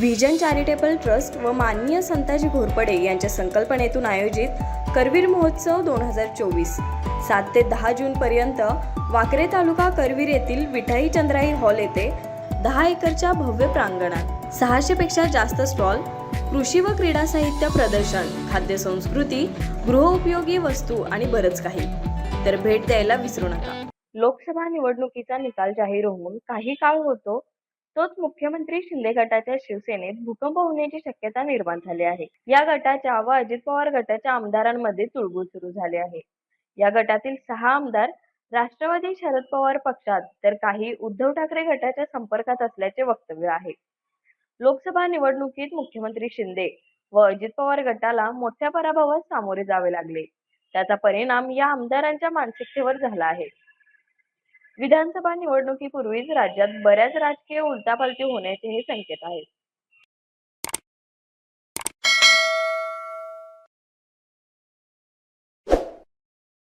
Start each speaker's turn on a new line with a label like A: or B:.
A: Vision charitable trust व माननीय संताजी घोरपडे यांच्या संकल्पनेतून आयोजित करवीर महोत्सव दोन हजार चोवीस. सात ते दहा जूनपर्यंत वाकरे तालुका करवीर येथील विठाई चंद्राई हॉल येथे दहा एकरच्या भव्य प्रांगणात सहाशे पेक्षा जास्त स्टॉल कृषी व क्रीडा साहित्य प्रदर्शन खाद्य संस्कृती गृहउपयोगी वस्तू आणि बरंच काही. तर भेट द्यायला विसरू नका. लोकसभा निवडणुकीचा निकाल जाहीर होऊन काही काळ होतो तोच मुख्यमंत्री शिंदे गटाच्या शिवसेनेत भूकंप होण्याची शक्यता निर्माण झाली आहे. या गटाच्या व अजित पवार गटाच्या आमदारांमध्ये तुळबुळ सुरू झाली आहे. या गटातील सहा आमदार राष्ट्रवादी शरद पवार पक्षात तर काही उद्धव ठाकरे गटाच्या संपर्कात असल्याचे वक्तव्य आहे. लोकसभा निवडणुकीत मुख्यमंत्री शिंदे व अजित पवार गटाला मोठ्या पराभवास सामोरे जावे लागले. त्याचा परिणाम या आमदारांच्या मानसिकतेवर झाला आहे. विधानसभा निवडणुकीपूर्वीच राज्यात बऱ्याच राजकीय उलटापालटी होण्याचेही संकेत आहेत.